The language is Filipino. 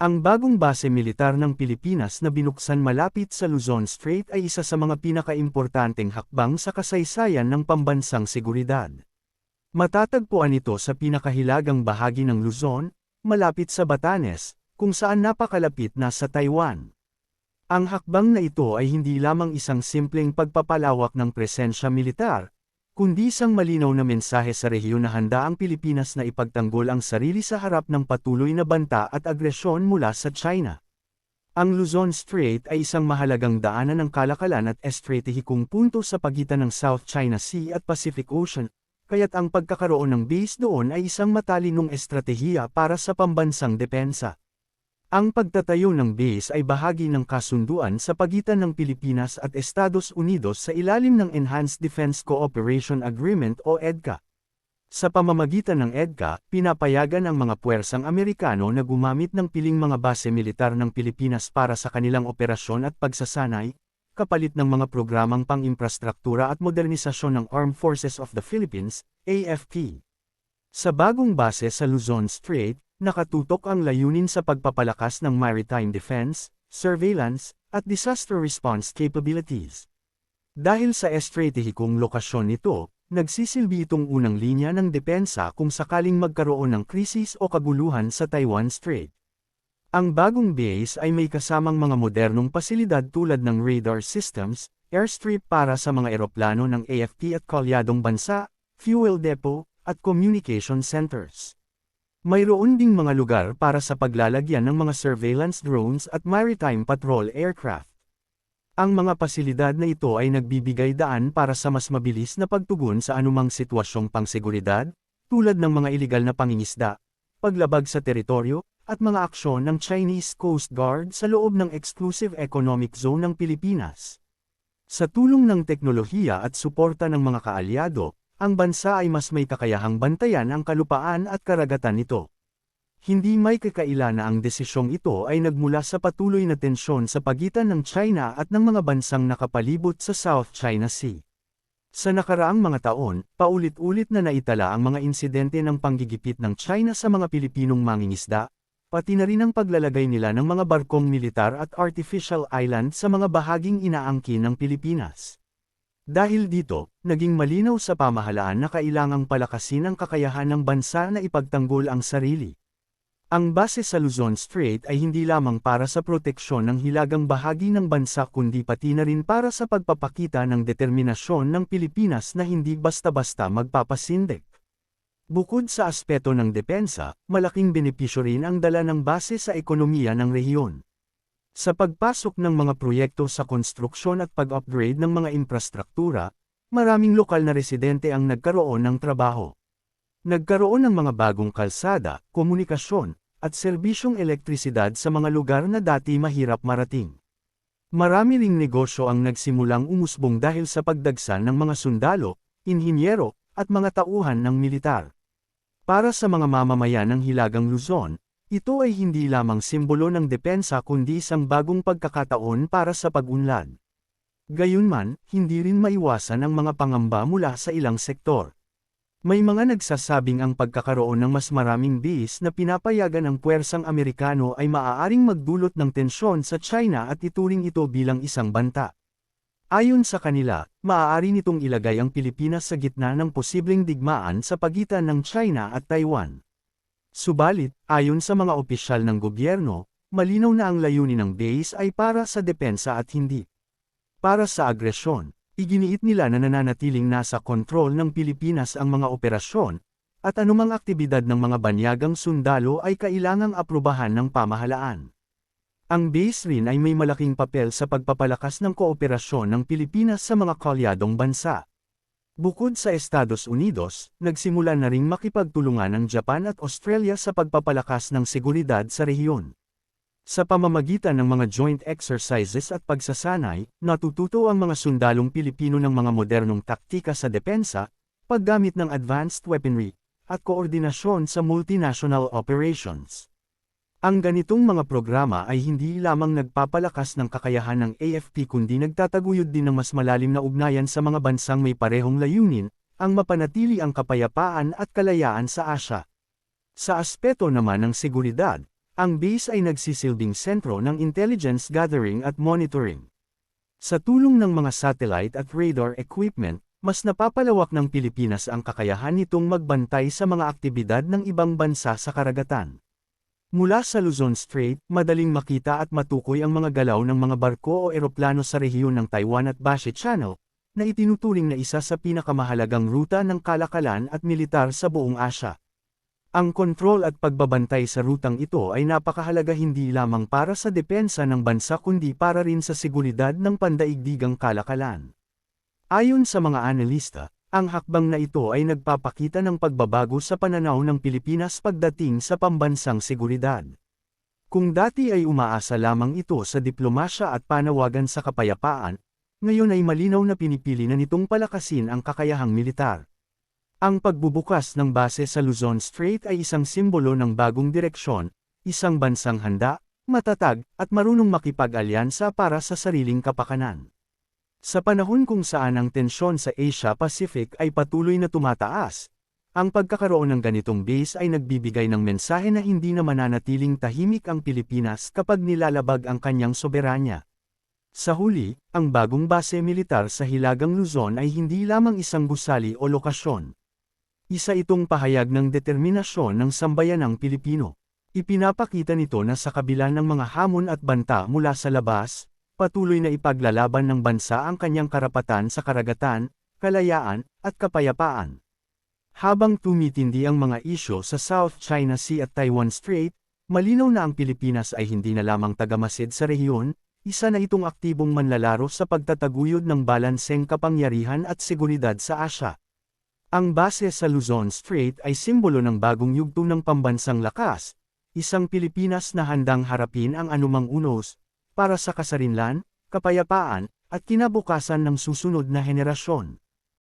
Ang bagong base militar ng Pilipinas na binuksan malapit sa Luzon Strait ay isa sa mga pinakaimportanteng hakbang sa kasaysayan ng pambansang seguridad. Matatagpuan ito sa pinakahilagang bahagi ng Luzon, malapit sa Batanes, kung saan napakalapit na sa Taiwan. Ang hakbang na ito ay hindi lamang isang simpleng pagpapalawak ng presensya militar, kundi isang malinaw na mensahe sa rehiyon na handa ang Pilipinas na ipagtanggol ang sarili sa harap ng patuloy na banta at agresyon mula sa China. Ang Luzon Strait ay isang mahalagang daanan ng kalakalan at estratehikong punto sa pagitan ng South China Sea at Pacific Ocean, kaya't ang pagkakaroon ng base doon ay isang matalinong estratehiya para sa pambansang depensa. Ang pagtatayo ng base ay bahagi ng kasunduan sa pagitan ng Pilipinas at Estados Unidos sa ilalim ng Enhanced Defense Cooperation Agreement o EDCA. Sa pamamagitan ng EDCA, pinapayagan ang mga puwersang Amerikano na gumamit ng piling mga base militar ng Pilipinas para sa kanilang operasyon at pagsasanay, kapalit ng mga programang pang-imprastruktura at modernisasyon ng Armed Forces of the Philippines, AFP. Sa bagong base sa Luzon Strait, nakatutok ang layunin sa pagpapalakas ng maritime defense, surveillance, at disaster response capabilities. Dahil sa estratehikong lokasyon nito, nagsisilbi itong unang linya ng depensa kung sakaling magkaroon ng krisis o kaguluhan sa Taiwan Strait. Ang bagong base ay may kasamang mga modernong pasilidad tulad ng radar systems, airstrip para sa mga eroplano ng AFP at kalyadong bansa, fuel depot, at communication centers. Mayroon ding mga lugar para sa paglalagyan ng mga surveillance drones at maritime patrol aircraft. Ang mga pasilidad na ito ay nagbibigay daan para sa mas mabilis na pagtugon sa anumang sitwasyong pangseguridad, tulad ng mga ilegal na pangingisda, paglabag sa teritoryo, at mga aksyon ng Chinese Coast Guard sa loob ng Exclusive Economic Zone ng Pilipinas. Sa tulong ng teknolohiya at suporta ng mga kaalyado, ang bansa ay mas may kakayahang bantayan ang kalupaan at karagatan nito. Hindi may kakaila na ang desisyong ito ay nagmula sa patuloy na tensyon sa pagitan ng China at ng mga bansang nakapalibot sa South China Sea. Sa nakaraang mga taon, paulit-ulit na naitala ang mga insidente ng panggigipit ng China sa mga Pilipinong mangingisda, pati na rin ang paglalagay nila ng mga barkong militar at artificial island sa mga bahaging inaangkin ng Pilipinas. Dahil dito, naging malinaw sa pamahalaan na kailangang palakasin ang kakayahan ng bansa na ipagtanggol ang sarili. Ang base sa Luzon Strait ay hindi lamang para sa proteksyon ng hilagang bahagi ng bansa kundi pati na rin para sa pagpapakita ng determinasyon ng Pilipinas na hindi basta-basta magpapasindik. Bukod sa aspeto ng depensa, malaking benepisyo rin ang dala ng base sa ekonomiya ng rehiyon. Sa pagpasok ng mga proyekto sa konstruksyon at pag-upgrade ng mga infrastruktura, maraming lokal na residente ang nagkaroon ng trabaho. Nagkaroon ng mga bagong kalsada, komunikasyon, at serbisyong elektrisidad sa mga lugar na dati mahirap marating. Marami ring negosyo ang nagsimulang umusbong dahil sa pagdagsan ng mga sundalo, inhinyero, at mga tauhan ng militar. Para sa mga mamamayan ng Hilagang Luzon, ito ay hindi lamang simbolo ng depensa kundi isang bagong pagkakataon para sa pag-unlad. Gayunman, hindi rin maiwasan ang mga pangamba mula sa ilang sektor. May mga nagsasabing ang pagkakaroon ng mas maraming base na pinapayagan ng puwersang Amerikano ay maaaring magdulot ng tensyon sa China at ituring ito bilang isang banta. Ayon sa kanila, maaari nitong ilagay ang Pilipinas sa gitna ng posibleng digmaan sa pagitan ng China at Taiwan. Subalit, ayon sa mga opisyal ng gobyerno, malinaw na ang layunin ng base ay para sa depensa at hindi para sa agresyon. Iginiit nila na nananatiling nasa kontrol ng Pilipinas ang mga operasyon, at anumang aktibidad ng mga banyagang sundalo ay kailangang aprubahan ng pamahalaan. Ang base rin ay may malaking papel sa pagpapalakas ng kooperasyon ng Pilipinas sa mga kalyadong bansa. Bukod sa Estados Unidos, nagsimula na ring makipagtulungan ang Japan at Australia sa pagpapalakas ng seguridad sa rehiyon. Sa pamamagitan ng mga joint exercises at pagsasanay, natututo ang mga sundalong Pilipino ng mga modernong taktika sa depensa, paggamit ng advanced weaponry, at koordinasyon sa multinational operations. Ang ganitong mga programa ay hindi lamang nagpapalakas ng kakayahan ng AFP kundi nagtataguyod din ng mas malalim na ugnayan sa mga bansang may parehong layunin, ang mapanatili ang kapayapaan at kalayaan sa Asya. Sa aspeto naman ng seguridad, ang base ay nagsisilbing sentro ng intelligence gathering at monitoring. Sa tulong ng mga satellite at radar equipment, mas napapalawak ng Pilipinas ang kakayahan nitong magbantay sa mga aktibidad ng ibang bansa sa karagatan. Mula sa Luzon Strait, madaling makita at matukoy ang mga galaw ng mga barko o eroplano sa rehiyon ng Taiwan at Bashi Channel, na itinuturing na isa sa pinakamahalagang ruta ng kalakalan at militar sa buong Asya. Ang kontrol at pagbabantay sa rutang ito ay napakahalaga hindi lamang para sa depensa ng bansa kundi para rin sa seguridad ng pandaigdigang kalakalan. Ayon sa mga analista, ang hakbang na ito ay nagpapakita ng pagbabago sa pananaw ng Pilipinas pagdating sa pambansang seguridad. Kung dati ay umaasa lamang ito sa diplomasya at panawagan sa kapayapaan, ngayon ay malinaw na pinipili na nitong palakasin ang kakayahang militar. Ang pagbubukas ng base sa Luzon Strait ay isang simbolo ng bagong direksyon, isang bansang handa, matatag, at marunong makipag-alyansa para sa sariling kapakanan. Sa panahon kung saan ang tensyon sa Asia-Pacific ay patuloy na tumataas, ang pagkakaroon ng ganitong base ay nagbibigay ng mensahe na hindi na mananatiling tahimik ang Pilipinas kapag nilalabag ang kanyang soberanya. Sa huli, ang bagong base militar sa Hilagang Luzon ay hindi lamang isang gusali o lokasyon. Isa itong pahayag ng determinasyon ng sambayanang Pilipino. Ipinapakita nito na sa kabila ng mga hamon at banta mula sa labas, patuloy na ipaglalaban ng bansa ang kanyang karapatan sa karagatan, kalayaan, at kapayapaan. Habang tumitindi ang mga isyo sa South China Sea at Taiwan Strait, malinaw na ang Pilipinas ay hindi na lamang tagamasid sa rehiyon, isa na itong aktibong manlalaro sa pagtataguyod ng balanseng kapangyarihan at seguridad sa Asya. Ang base sa Luzon Strait ay simbolo ng bagong yugto ng pambansang lakas, isang Pilipinas na handang harapin ang anumang unos, para sa kasarinlan, kapayapaan, at kinabukasan ng susunod na henerasyon.